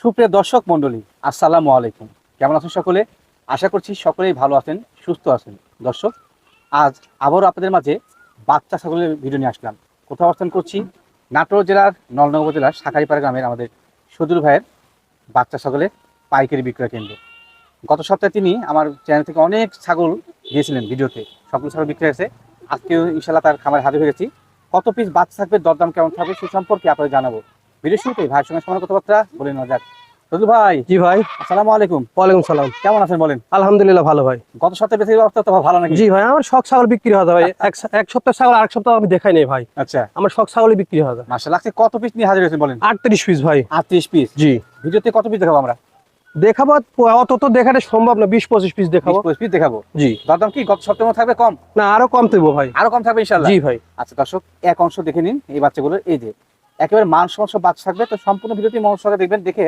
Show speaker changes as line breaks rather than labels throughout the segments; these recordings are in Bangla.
সুপ্রিয় দর্শক মণ্ডলী, আসসালামু আলাইকুম। কেমন আছেন সকলে? আশা করছি সকলেই ভালো আছেন, সুস্থ আছেন। দর্শক, আজ আবারও আপনাদের মাঝে বাচ্চা ছাগলের ভিডিও নিয়ে আসলাম। কোথাও অবস্থান করছি? নাটোর জেলার নলনগর উপজেলার শাখারিপাড়া গ্রামের আমাদের সদুল ভাইয়ের বাচ্চা ছাগলের পাইকারি বিক্রয় কেন্দ্র। গত সপ্তাহে তিনি আমার চ্যানেল থেকে অনেক ছাগল দিয়েছিলেন ভিডিওতে। সবগুলো ছাগল বিক্রি হয়েছে। আজকেও ইনশাল্লাহ তার খামারে হাজির হয়ে গেছি। কত পিস বাচ্চা থাকবে, দরদাম কেমন থাকবে, সে সম্পর্কে আপনাদের জানাব। ভিডিও শুরুতেই ভাইয়ের সঙ্গে সমান কথাবার্তা বলে নেওয়া যাক। ভাই
জি ভাই।
আসসালামু আলাইকুম।
ওয়ালাইকুম সালাম।
কেমন আছেন বলেন?
আলহামদুলিল্লাহ ভালো ভাই।
গত সপ্তাহে বেশি অবস্থা তো ভালো নাকি?
জি ভাই আমার শখ ছাগল বিক্রি হতে ভাই। এক সপ্তাহ ছাগল আরেক সপ্তাহ আমি দেখাই নেই ভাই।
আচ্ছা।
আমার শখ ছাগলই বিক্রি হতে
মাসে লাগছে কত পিস নিয়ে হাজির হয়েছেন বলেন?
আটত্রিশ পিস ভাই।
আটত্রিশ পিস
জি।
ভিডিওতে কত পিস দেখাবো আমরা?
দেখাবো অত তো দেখাটা সম্ভব না বিশ পঁচিশ পিস দেখাবো।
পিস দেখাবো?
জি।
দরদাম কি গত সপ্তাহের মধ্যে থাকবে কম?
না আরও কম দেবো ভাই।
আরও কম থাকবে ইনশাল্লাহ
জি ভাই।
আচ্ছা দর্শক এক অংশ দেখে নিন এই বাচ্চাগুলোর এই যে একেবারে মান সমস্যা বাচ্চা থাকবে। তো সম্পূর্ণ ভিডিওটি মনোসহকারে দেখবেন দেখে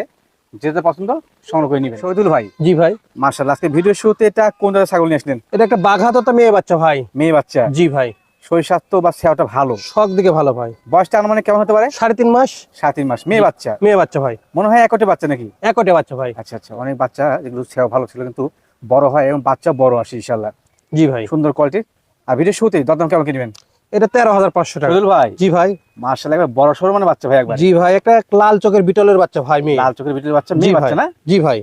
যেটা পছন্দ সংগ্রহ করে নেবেন। শহীদুল ভাই।
জি ভাই।
মার্শাল আজকে ভিডিও শুরুতে এটা কোন জায়গায় ছাগল নিয়ে আসলেন?
এটা একটা বাঘা তো মেয়ে বাচ্চা ভাই।
মেয়ে বাচ্চা।
জি ভাই।
শরীর স্বাস্থ্য বা সেওটা ভালো?
শখ দিকে ভালো ভাই।
বয়সটা আনুমানিক কেমন হতে পারে?
সাড়ে তিন মাস।
সাত তিন মাস। মেয়ে বাচ্চা?
মেয়ে বাচ্চা ভাই।
মনে হয় একটে বাচ্চা নাকি?
একটে বাচ্চা ভাই।
আচ্ছা আচ্ছা। অনেক বাচ্চা যেগুলো সেও ভালো ছিল কিন্তু বড় হয় এবং বাচ্চা বড় আসে ইনশাল্লাহ
জি ভাই।
সুন্দর কোয়ালিটির আর ভিডিও শুরুতেই দরদাম কেমন কিনবেন
এটা তেরো হাজার পাঁচশো টাকা।
ভাই।
জি ভাই।
মার্শাল একবার বড় সড়ো মানে বাচ্চা ভাই একবার।
জি ভাই একটা লাল চোখের বিটলের বাচ্চা ভাই মেয়ে।
লাল চোখের ভিতরে বাচ্চা মেয়ে বাচ্চা না?
জি ভাই।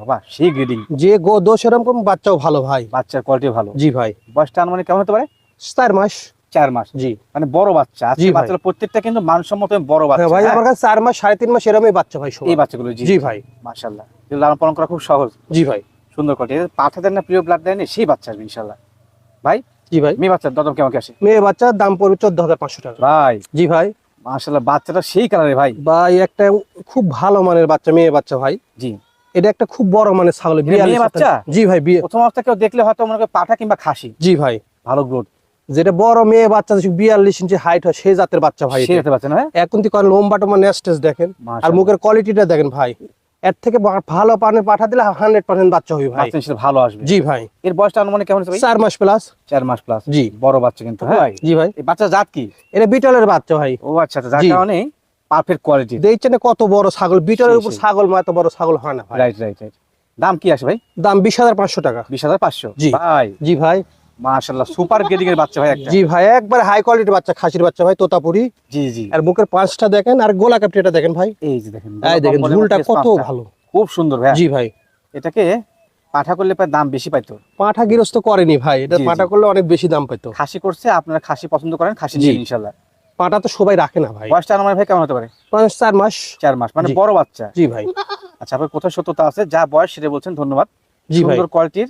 বাবা সেই গ্রেডিং।
যে গো এরকম বাচ্চাও ভালো ভাই।
বাচ্চার কোয়ালিটি ভালো।
জি ভাই।
বয়সটা আনুমানিক কেমন হতে পারে?
চার মাস।
চার মাস।
জি।
মানে বড় বাচ্চা।
জি।
প্রত্যেকটা কিন্তু মানসম্মত বড় বাচ্চা
হ্যাঁ ভাই
হ্যাঁ?
আমার কাছে চার মাস সাড়ে তিন মাস এরমই বাচ্চা ভাই
এই বাচ্চাগুলো জি।
জি ভাই।
মাশাআল্লাহ। লালন পালন করা খুব সহজ।
জি ভাই।
সুন্দর কোয়ালিটি পাঠা দেন না প্রিয় ব্লাড দেন সেই বাচ্চা আসবে ইনশাআল্লাহ। ভাই
জি ভাই।
মেয়ে বাচ্চার দরদাম কেমন আসে?
মেয়ে বাচ্চার দাম পড়বে চোদ্দ হাজার পাঁচশো টাকা।
ভাই।
জি ভাই।
বাচ্চাটা সেই কালারে ভাই।
ভাই একটা খুব ভালো মানের বাচ্চা মেয়ে বাচ্চা ভাই।
জি।
এটা একটা খুব বড় মানের ছাগল
বাচ্চা?
জি ভাই বিয়ে
প্রথম অবস্থা কেউ দেখলে হয়তো মনে করে পাঠা কিংবা খাসি।
জি ভাই।
ভালো গ্রোথ
যেটা বড় মেয়ে বাচ্চা বিয়াল্লিশ ইঞ্চি হাইট হয় সেই জাতের বাচ্চা ভাই
সে
এখন থেকে লম্বা টম্বা নেস্টেজ দেখেন। আর। মুখের কোয়ালিটিটা দেখেন ভাই। এর থেকে ভালো পানি পাঠা দিলে হান্ড্রেড পার্সেন্ট বাচ্চা হবে ভাই।
ভালো আসবে।
জি ভাই।
এর বয়সটা আনুমানিক কেমন
চার মাস প্লাস
চার মাস প্লাস
জি।
বড় বাচ্চা কিন্তু হ্যাঁ
জি ভাই।
এই বাচ্চা জাত কি?
এটা বিটলের বাচ্চা ভাই।
ও আচ্ছা আচ্ছা যার কারণে পারফেক্ট কোয়ালিটি
দেখছেন কত বড় ছাগল? বিটলের উপর ছাগল এত বড় ছাগল হয় না
রাইট রাইট রাইট দাম কি আসে ভাই?
দাম বিশ হাজার পাঁচশো টাকা।
বিশ হাজার পাঁচশো?
জি।
ভাই।
জি ভাই।
মাশাল্লাহ সুপার গ্রেডিং এর বাচ্চা ভাই একটা।
জি ভাই একবার হাই কোয়ালিটির বাচ্চা খাসির বাচ্চা ভাই তোতাপুরি।
জি জি।
আর বুকের পাঁচটা দেখেন আর গোলা ক্যাপটিটা দেখেন ভাই।
এই যে দেখেন
এই দেখেন ঝুলটা কত ভালো।
খুব সুন্দর ভাই।
জি ভাই।
এটাকে পাঠা করলে প্রায় দাম বেশি পাইতো।
পাঁঠা গৃহস্থ করেনি ভাই এটা
জি।
করলে অনেক বেশি দাম পেতো
খাসি করছে আপনারা খাসি পছন্দ করেন খাসি
জি।
নিন ইনশাল্লাহ
পাঁঠা তো সবাই রাখে না ভাই।
বয়সটা আমার ভাই কেমন হতে পারে?
পাঁচ চার মাস।
চার মাস মানে বড় বাচ্চা।
জি ভাই।
আচ্ছা আপনার কোথায় সত্যতা আছে? যা বয়স সেটা বলছেন ধন্যবাদ।
জি ভাই।
সুন্দর কোয়ালিটির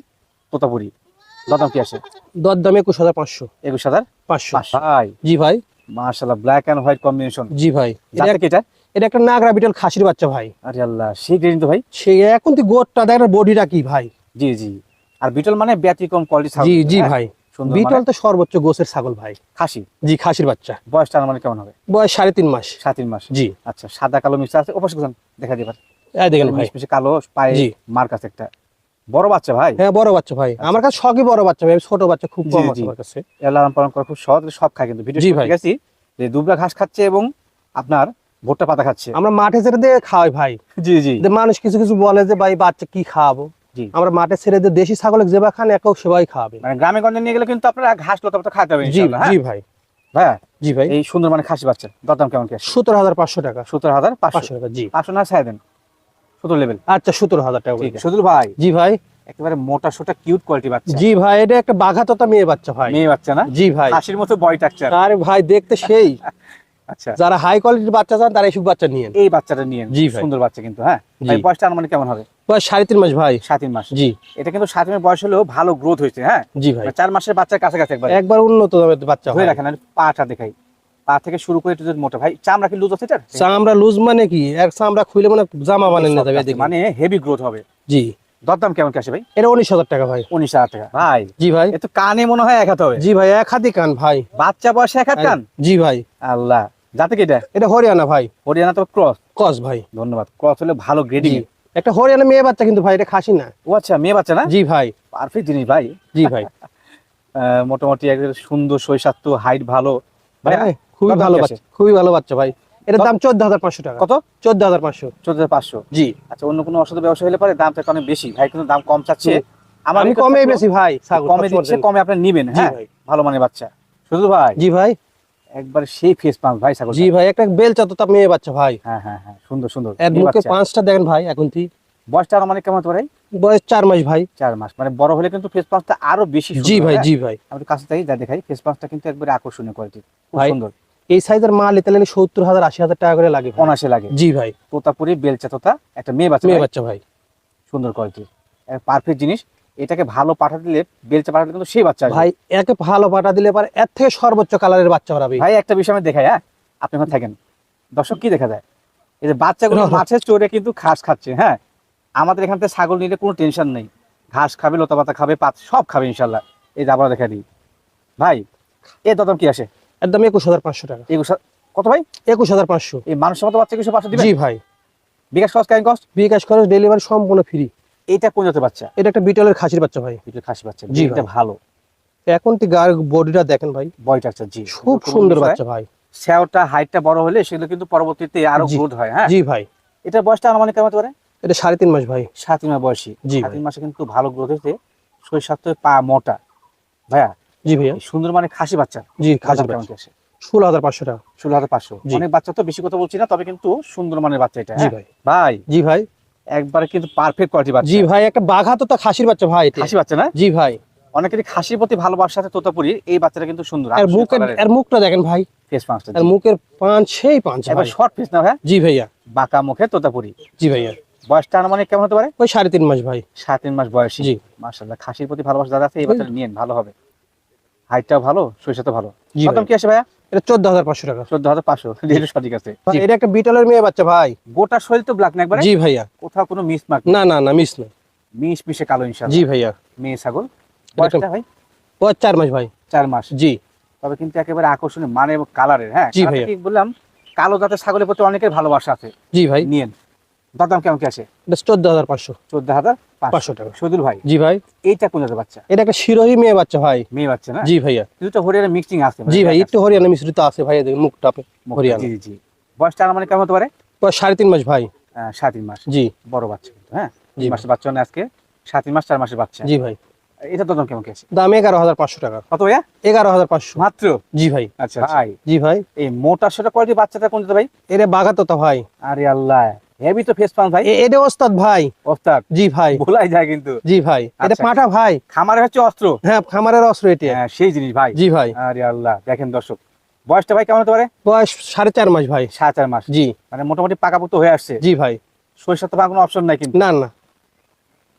তোতাপুরি। কি
দাম একুশ হাজার পাঁচশো।
একুশ হাজার
পাঁচশো।
ভাই।
জি ভাই।
ব্ল্যাক এন্ড হোয়াইট কম্বিনেশন
জি ভাই। এটা
কি এটা?
এটা একটা নাগরা বিটল খাসির বাচ্চা ভাই।
আরে আল্লাহ সেই গ্রেডিং তো ভাই।
এখন তুই গোটটা দেখেন বডিটা কি ভাই।
জি জি। আর বিটল মানে ব্যতিক্রম কোয়ালিটি
জি জি ভাই। বিটল
মানে
তো সর্বোচ্চ গোসের ছাগল ভাই।
খাসি?
জি খাসির বাচ্চা।
বয়সটা মানে কেমন হবে?
বয়স সাড়ে তিন মাস।
সাত তিন মাস।
জি।
আচ্ছা সাদা কালো মিক্স আছে অবশ্যই দেখা দিবার।
এই দেখেন ভাই।
কালো পায়ে। মার্ক আছে একটা। বড় বাচ্চা ভাই?
হ্যাঁ বড় বাচ্চা ভাই। আমার কাছে শখই বড় বাচ্চা ভাই ছোট বাচ্চা খুব কম আছে আমার কাছে।
এর পালন করা খুব সহজ সব খায় কিন্তু। ভিডিও
ভাই।
গেছি যে দুবরা ঘাস খাচ্ছে এবং আপনার ভুট্টা পাতা খাচ্ছে।
আমরা মাঠে ছেড়ে দিয়ে খাওয়াই ভাই।
জি জি।
মানুষ কিছু কিছু বলে যে ভাই বাচ্চা কি খাওয়াবো। আমরা মাঠে ছেড়ে দিয়ে দেশি ছাগল যেবা খান একেও সেবাই খাওয়াবে
মানে গ্রামে গঞ্জে নিয়ে গেলে কিন্তু আপনারা ঘাস লতা পাতা খাতে হবে
জি
ইনশাআল্লাহ, হ্যাঁ?
জি ভাই।
ভাইয়া
জি ভাই।
এই সুন্দর মানে খাসি বাচ্চা দরদাম কেমন কি আছে?
সতেরো হাজার পাঁচশো টাকা।
সত্তর হাজার পাঁচশো।
পাঁচশো টাকা জি।
পাঁচশো না ছাড় দেন লেভেল
আচ্ছা সতেরো হাজার টাকা
ভাই।
জি ভাই।
একেবারে মোটা সোটা কিউট কোয়ালিটি বাচ্চা।
জি ভাই এটা একটা বাঘাততা মেয়ে বাচ্চা ভাই।
মেয়ে বাচ্চা না?
জি ভাই।
খাসির মতো বয় টাকচার
আরে ভাই দেখতে সেই।
আচ্ছা।
যারা হাই কোয়ালিটির বাচ্চা চান তারা এইসব বাচ্চা নিয়েন।
এই বাচ্চাটা নিয়ে
জি ভাই।
সুন্দর বাচ্চা কিন্তু হ্যাঁ। ভাই বয়সটা মানে কেমন হবে?
বয়স সাড়ে তিন মাস ভাই।
সাত তিন মাস।
জি।
এটা কিন্তু সাত মাস বয়স হলেও ভালো গ্রোথ হয়েছে হ্যাঁ?
জি ভাই।
চার মাসের বাচ্চার কাছাকাছি একবার।
একবার উন্নত বাচ্চা হয়ে
রাখেন পাটা দেখাই। পা থেকে শুরু করে একটু মোটা। ভাই চামড়া কি লুজ আছে এটার?
চামড়া লুজ মানে কি? এক চামড়া খুলে মানে জামা বানান না যাবে
মানে হেভি গ্রোথ হবে।
জি।
দরদাম কেমন কি আসে ভাই?
এটা উনিশ হাজার টাকা ভাই।
উনিশ হাজার টাকা। ভাই।
জি ভাই।
এ তো কানে মনে হয় এক হাত হবে।
জি ভাই এক হাতি কান ভাই।
বাচ্চা বয়সে এক হাত কান?
জি ভাই।
আল্লাহ। যাতে কি এটা?
এটা হরিয়ানা ভাই।
হরিয়ানা তো ক্রস
কস ভাই।
ধন্যবাদ। ক্রস হলে ভালো গ্রেডিং
একটা হরিয়ানা মেয়ে বাচ্চা কিন্তু ভাই এটা খাসি না।
ও আচ্ছা মেয়ে বাচ্চা না?
জি ভাই।
পারফেক্ট জিনিস ভাই।
জি ভাই।
আহ, মোটামুটি একদম সুন্দর শৈশাত্য হাইট ভালো। ভাই
ভাই, খুবই ভালো বাচ্চা খুবই ভালো বাচ্চা ভাই। এটার দাম চোদ্দ হাজার পাঁচশো টাকা।
কত?
চোদ্দ হাজার পাঁচশো।
চোদ্দ পাঁচশো।
জি।
আচ্ছা অন্য কোনো অসাধু ব্যবসা হলে পরে? দামটা অনেক বেশি। ভাই কিন্তু দাম কম চাচ্ছে। আমার
কমে বেশি ভাই
কমে দিচ্ছে কমে আপনি নিবেন হ্যাঁ?
ভাই।
ভালো মানের বাচ্চা। শুধু ভাই?
জি ভাই।
একবার সেই ফেস পাম্প ভাই ছাগল
জি ভাই একটা তার মেয়ে বাচ্চা ভাই।
হ্যাঁ হ্যাঁ হ্যাঁ সুন্দর সুন্দর।
এর মুখে পাঁচটা দেখেন ভাই এখন তুই
বয়সটা আরও মানে কেমন পারে?
বয়স চার মাস ভাই।
চার মাস। মানে বড় হলে কিন্তু ফেস পাম্পটা আরও বেশি সুন্দর,
জি ভাই? জি ভাই।
আমি কাছে থেকে যা দেখাই ফেস পাম্পটা কিন্তু একবারে আকর্ষণীয় কোয়ালিটি খুব
ভাই,
সুন্দর।
এই সাইজের মাল নিতে গেলে সত্তর হাজার আশি হাজার টাকা করে লাগে।
অনাসে লাগে।
জি ভাই।
তোতাপুরি বেলচা তোতা একটা মেয়ে বাচ্চা
মেয়ে বাচ্চা ভাই।
সুন্দর কোয়ালিটি পারফেক্ট জিনিস এটাকে ভালো পাঠা দিলে বেলচা পাঠালে কিন্তু সেই বাচ্চা
ভাই একে ভালো পাঠা দিলে পারে এর থেকে সর্বোচ্চ কালারের বাচ্চা পাবে
ভাই। একটা বিষয় আমি দেখাই হ্যাঁ? আপনি ওখানে থাকেন। দর্শক কি দেখা যায়? এই যে বাচ্চাগুলো। মাছের চড়ে কিন্তু ঘাস খাচ্ছে হ্যাঁ? আমাদের এখান থেকে ছাগল নিলে কোনো টেনশন নেই। ঘাস খাবে লতা পাতা খাবে পাত সব খাবে ইনশাল্লাহ। এই যে আবার দেখা দিই। ভাই এ দাম কি আসে?
একদম একুশ হাজার পাঁচশো টাকা।
সব- কত ভাই?
একুশ হাজার পাঁচশো।
এই মানুষের মতো বাচ্চা কিছু পাঁচশো
জি ভাই।
বিকাশ কস্ট কাইন কস্ট
বিকাশ খরচ ডেলিভারি সম্পূর্ণ ফ্রি।
এইটা কোন জাতের বাচ্চা?
এটা একটা বিটলের খাসির বাচ্চা ভাই।
একটু খাসি বাচ্চা।
জি
এটা ভালো।
এখন তুই গায়ের বডিটা দেখেন ভাই।
বয়টা আচ্ছা জি।
খুব সুন্দর বাচ্চা ভাই।
স্যাওটা হাইটটা বড় হলে সেগুলো কিন্তু পরবর্তীতে
আরও
গ্রোথ হয় হ্যাঁ?
জি ভাই।
এটা বয়সটা আনুমানিক কেমন হতে পারে?
এটা সাড়ে তিন মাস ভাই।
সাত তিন মাস বয়সী।
জি
তিন মাসে কিন্তু ভালো গ্রোথ হয়েছে। শরীর স্বাস্থ্য পা মোটা। ভাইয়া
জি ভাইয়া।
সুন্দর মানে খাসি বাচ্চা।
জি বাচ্চা
আসে
ষোলো হাজার পাঁচশো টাকা।
ষোলো হাজার পাঁচশো। অনেক বাচ্চা তো বেশি কথা বলছি না তবে কিন্তু সুন্দর মানের বাচ্চা এটা
জি
হ্যাঁ?
ভাই।
ভাই
জি ভাই।
একবারে কিন্তু পারফেক্ট কোয়ালিটি বাচ্চা।
জি ভাই একটা বাঘা তো তা খাসির বাচ্চা ভাই।
খাসি বাচ্চা না?
জি ভাই।
অনেকেরই খাসির প্রতি ভালোবাসা আছে তোতাপুরি এই বাচ্চাটা কিন্তু সুন্দর।
এর মুখের এর মুখটা দেখেন ভাই।
ফেস পাঁচটা
এর মুখের পাঁচ সেই পাঁচ
এবার শর্ট ফেস না ভাই
জি ভাইয়া।
বাঁকা মুখে তোতাপুরি।
জি ভাইয়া।
বয়সটা আনুমানিক কেমন হতে পারে?
ওই সাড়ে তিন মাস ভাই।
সাত তিন মাস বয়সী।
জি।
খাসির প্রতি ভালোবাসা যারা আছে এই বাচ্চাটা নিয়েন ভালো হবে। হাইটটাও ভালো শরীরটা ভালো। কত কি আসে ভাইয়া?
এটা টাকা।
সঠিক আছে।
এটা একটা বিটলের মেয়ে বাচ্চা ভাই।
গোটা শরীর তো ব্ল্যাক না একবারে?
জি ভাইয়া।
কোথাও কোনো মিস মার্ক
না না না মিস না
মিস মিশে কালো ইনশাল্লাহ
জি ভাইয়া।
মেয়ে ছাগল। বয়সটা ভাই?
ও চার মাস ভাই।
চার মাস।
জি।
তবে কিন্তু একেবারে আকর্ষণীয় মানে এবং কালারের হ্যাঁ?
জি ভাইয়া।
বললাম? কালো জাতের ছাগলের প্রতি অনেকের ভালোবাসা আছে।
জি ভাই।
নিয়েন। তার দাম কেমন কি আসে
চোদ্দ হাজার পাঁচশো।
চোদ্দ হাজার
পাঁচশো। টাকা।
সদুল ভাই
জি ভাই।
এইটা কোন জাতের বাচ্চা?
এটা একটা শিরোহী মেয়ে বাচ্চা ভাই।
মেয়ে বাচ্চা না?
জি ভাইয়া।
দুটো হরিয়ানা মিক্সিং আছে
জি ভাই একটু হরিয়ানা মিশ্রিত আছে ভাইয়া দেখুন মুখটা হরিয়ানা।
জি জি বয়সটা মানে কেমন হতে পারে?
সাড়ে তিন মাস ভাই।
সাড়ে তিন মাস।
জি।
বড় বাচ্চা কিন্তু হ্যাঁ?
জি
মাসের বাচ্চা না আজকে সাড়ে তিন মাস চার মাসের বাচ্চা।
জি ভাই।
এটা তো দাম কেমন কি আছে?
দাম এগারো হাজার পাঁচশো টাকা।
কত ভাইয়া?
এগারো হাজার পাঁচশো।
মাত্র?
জি ভাই।
আচ্ছা ভাই
জি ভাই।
এই মোটা সোটা কোয়ালিটি বাচ্চাটা কোন ভাই?
এটা বাঘা তো ভাই।
আরে আল্লাহ। হেভি তো ফেস পান ভাই।
এটা ওস্তাদ ভাই।
ওস্তাদ
জি ভাই।
ভোলাই যায় কিন্তু।
জি ভাই এটা
আচ্ছা।
পাঠা ভাই।
খামারে হচ্ছে অস্ত্র?
হ্যাঁ খামারের অস্ত্র এটি।
হ্যাঁ, সেই জিনিস ভাই।
জি ভাই।
আরে আল্লাহ দেখেন দর্শক বয়সটা ভাই কেমন হতে পারে?
বয়স সাড়ে চার মাস ভাই।
সাড়ে চার মাস।
জি।
মানে মোটামুটি পাকাপুক্ত হয়ে আসছে।
জি ভাই।
শরীর তো কোনো অপশন নাই কিন্তু।
না না।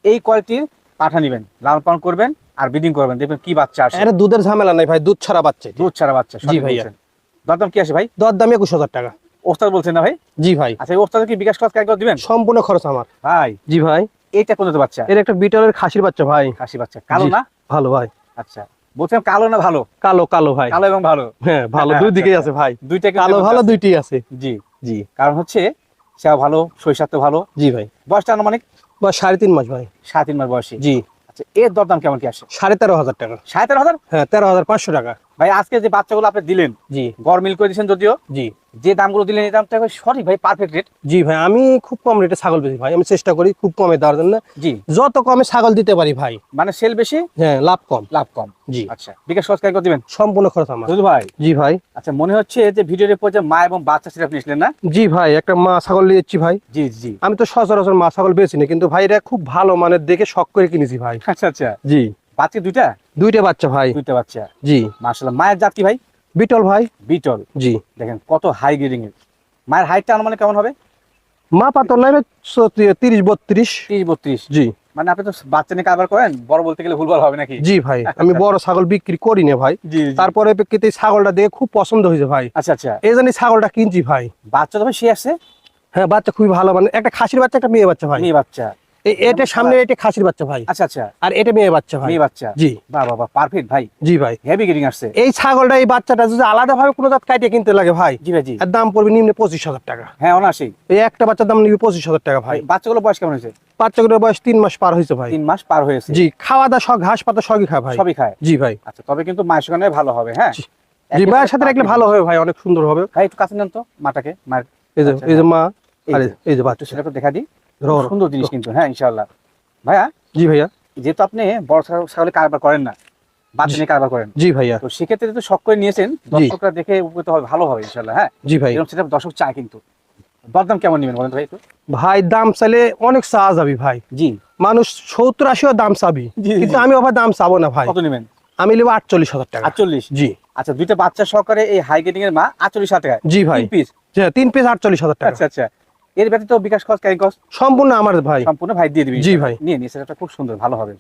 এই কোয়ালিটির পাঠা নিবেন লালন পালন করবেন আর ব্রিডিং করবেন দেখবেন কি বাচ্চা আসে।
এটা দুধের ঝামেলা নাই ভাই দুধ ছাড়া বাচ্চা
দুধ ছাড়া বাচ্চা
জি ভাইয়া।
দরদাম কি আসে ভাই?
দর দাম একুশ হাজার টাকা।
ওস্তাদ বলছেন না ভাই?
জি ভাই।
আচ্ছা ওস্তাদ কি বিকাশ ক্লাস কাজ দিবেন?
সম্পূর্ণ খরচ আমার।
ভাই।
জি ভাই।
এটা কোন বাচ্চা
এর একটা বিটলের খাসির বাচ্চা ভাই।
খাসি বাচ্চা। কালো না?
ভালো ভাই।
আচ্ছা। বলছিলাম কালো না ভালো?
কালো কালো ভাই।
কালো এবং ভালো।
হ্যাঁ ভালো। দুই দিকেই। আছে ভাই।
দুইটা
কালো ভালো
আছে।
দুইটি আছে।
জি
জি।
কারণ হচ্ছে সেও ভালো শরীর তো ভালো।
জি ভাই।
বয়সটা আনুমানিক?
বা সাড়ে তিন মাস ভাই।
সাড়ে তিন মাস বয়সী।
জি।
আচ্ছা এর দরদাম কেমন কি আসে?
সাড়ে তেরো হাজার টাকা।
সাড়ে তেরো হাজার?
হ্যাঁ তেরো হাজার পাঁচশো টাকা।
ভাই আজকে যে বাচ্চাগুলো আপনি দিলেন
জি।
গরমিল করে দিয়েছেন যদিও
জি।
যে দামগুলো দিলেন এই দামটা সঠিক ভাই পারফেক্ট রেট
জি ভাই আমি খুব কম রেটে ছাগল বেশি ভাই আমি চেষ্টা করি খুব কমে দেওয়ার জন্য।
জি।
যত কমে ছাগল দিতে পারি ভাই।
মানে সেল বেশি?
হ্যাঁ লাভ কম।
লাভ কম।
জি।
আচ্ছা বিকাশ খরচ করে দিবেন?
সম্পূর্ণ খরচ আমার।
বুঝলি ভাই।
জি ভাই।
আচ্ছা মনে হচ্ছে যে ভিডিওর পর যে মা এবং বাচ্চা সেটা নিয়েছিলেন না?
জি ভাই একটা মা ছাগল নিয়েছি ভাই।
জি জি।
আমি তো সচরাচর মা ছাগল বেছি না কিন্তু ভাই এটা খুব ভালো মানের দেখে শখ করে কিনেছি ভাই।
আচ্ছা আচ্ছা।
জি।
বাচ্চা দুইটা?
দুইটা বাচ্চা ভাই।
দুইটা বাচ্চা।
জি।
মার্শাল্লাহ মায়ের জাত কি ভাই?
বিটল ভাই।
বিটল।
জি।
দেখেন কত হাই গ্রেডিং এর। মায়ের হাইটটা আনুমানিক কেমন হবে?
মা পাতল লাইনে তিরিশ বত্রিশ।
তিরিশ বত্রিশ।
জি।
মানে আপনি তো বাচ্চা নিয়ে কারবার করেন বড় বলতে গেলে ভুলভাল হবে নাকি?
জি ভাই আমি বড় ছাগল বিক্রি করি না ভাই তারপরে প্রেক্ষিতে ছাগলটা দেখে খুব পছন্দ হয়েছে ভাই।
আচ্ছা আচ্ছা।
এই জন্য ছাগলটা কিনছি ভাই।
বাচ্চা তো ভাই সে? আসছে
হ্যাঁ বাচ্চা খুবই ভালো মানে একটা খাসির বাচ্চা একটা মেয়ে বাচ্চা ভাই।
মেয়ে বাচ্চা।
এটা সামনে এটা খাসির বাচ্চা ভাই।
আচ্ছা আচ্ছা।
আর এটা মেয়ে বাচ্চা ভাই।
মেয়ে বাচ্চা।
জি।
বাহ বাহ বাহ পারফেক্ট ভাই।
জি ভাই।
হেভি আসছে।
এই ছাগলটা এই বাচ্চাটা যদি আলাদা ভাবে কোনো জাত কাটিয়ে কিনতে লাগে ভাই
জি ভাই জি।
এর দাম পড়বে নিম্নে পঁচিশ হাজার টাকা।
হ্যাঁ অনাসি
এই একটা বাচ্চার দাম নিবে পঁচিশ হাজার টাকা ভাই।
বাচ্চাগুলো বয়স কেমন হয়েছে?
বাচ্চাগুলোর বয়স তিন মাস পার হয়েছে ভাই।
তিন মাস পার হয়েছে।
জি খাওয়া দাওয়া সব ঘাস পাতা সবই খায় ভাই।
সবই খায়।
জি ভাই।
আচ্ছা তবে কিন্তু মায়ের সঙ্গে ভালো হবে হ্যাঁ?
জি। মায়ের সাথে রাখলে ভালো হবে ভাই অনেক সুন্দর হবে।
ভাই একটু কাছে নেন তো মাটাকে মায়ের
এই যে এই যে মা
এই যে,
এই যে বাচ্চা।
সেটা দেখা দিই। সুন্দর জিনিস কিন্তু হ্যাঁ ইনশাআল্লাহ। ভাইয়া?
জি ভাইয়া।
যেহেতু আপনি বড় ছাগল- কারবার করেন না বাচ্চা কারবার করেন।
জি ভাইয়া।
তো সেক্ষেত্রে যেহেতু শখ করে নিয়েছেন দর্শকরা দেখে উপকৃত হবে ভালো হবে ইনশাআল্লাহ হ্যাঁ?
জি ভাই
এরকম সেটা দর্শক চায় কিন্তু। দরদাম কেমন নেবেন বলেন ভাই একটু?
ভাই দাম চাইলে অনেক চা যাবি ভাই।
জি।
মানুষ সত্তর আশিও দাম চাবি। কিন্তু আমি আবার দাম চাবো না ভাই।
কত নেবেন?
আমি নেব আটচল্লিশ হাজার টাকা।
আটচল্লিশ?
জি।
আচ্ছা দুইটা বাচ্চা সহকারে এই হাই গেটিং এর মা আটচল্লিশ হাজার টাকা।
জি ভাই।
পিস
তিন পিস আটচল্লিশ হাজার টাকা।
আচ্ছা আচ্ছা। এর ব্যতীত বিকাশ খরচ ক্যারি খরচ
সম্পূর্ণ আমার ভাই।
সম্পূর্ণ ভাই দিয়ে দিবি।
জি ভাই।
নিয়ে নিয়ে সেটা খুব সুন্দর ভালো হবে